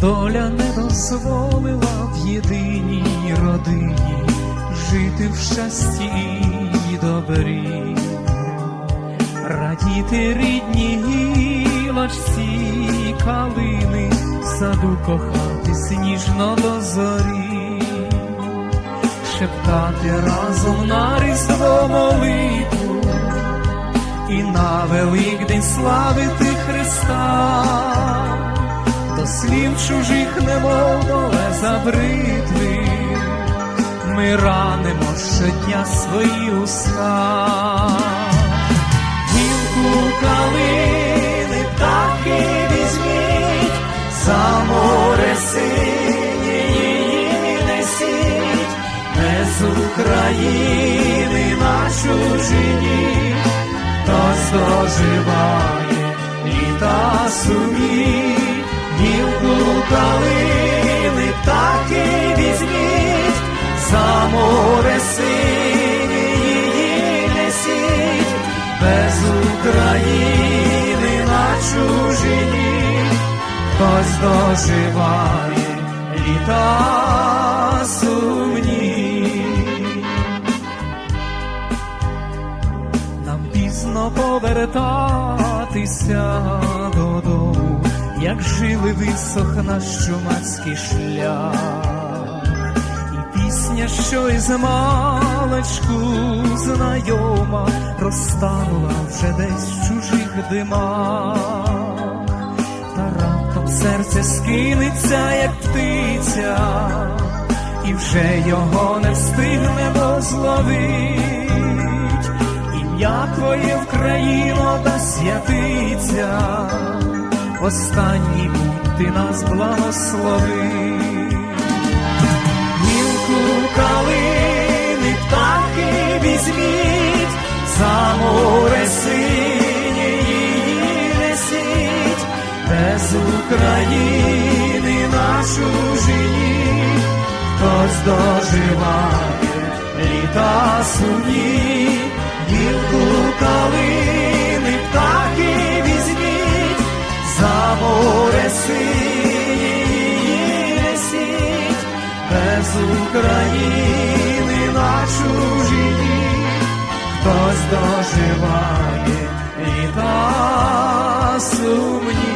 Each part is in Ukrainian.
доля не дозволила в єдиній родині. Жити в щасті і добрі, радіти рідній гілочці калини, в саду кохатись ніжно до зорі, шептати разом на різдво молитву і на Великдень славити Христа, до слів чужих немов долеза бритви, ми ранимо щодня свої уста, гілку калини птахи візьміть, за море синє її несіть, не з України на чужині хтось доживає літа сумні, гілку калини птахи візьміть, за море синє її несіть, без України на чужині, хтось доживає літа сумні. нам пізно повертатися додому, як жили висох наш чумацький шлях, і пісня, що із маличку знайома, розтанула вже десь в чужих димах, та раптом серце скинеться, як птиця, і вже його не встигнемо зловить. Ім'я Твоє Вкраїно да святиться, останній будь ти нас благослови. Гілку калини птахи візьміть, за море синє її несіть, без України на чужині, хтось доживає літа сумні, гілку калини несіть, без України на чужині, хтось доживає літа сумні.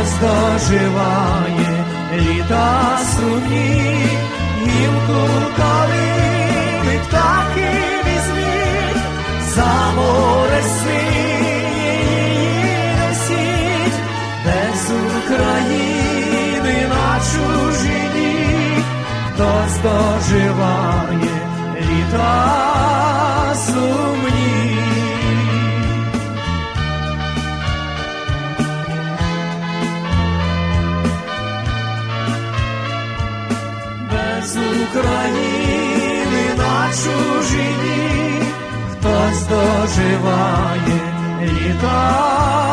Хтось доживає літа сумні, гілку калини птахи візьміть, за море синє її несіть, без України на чужині, хтось доживає літа України на чужині, хтось доживає літа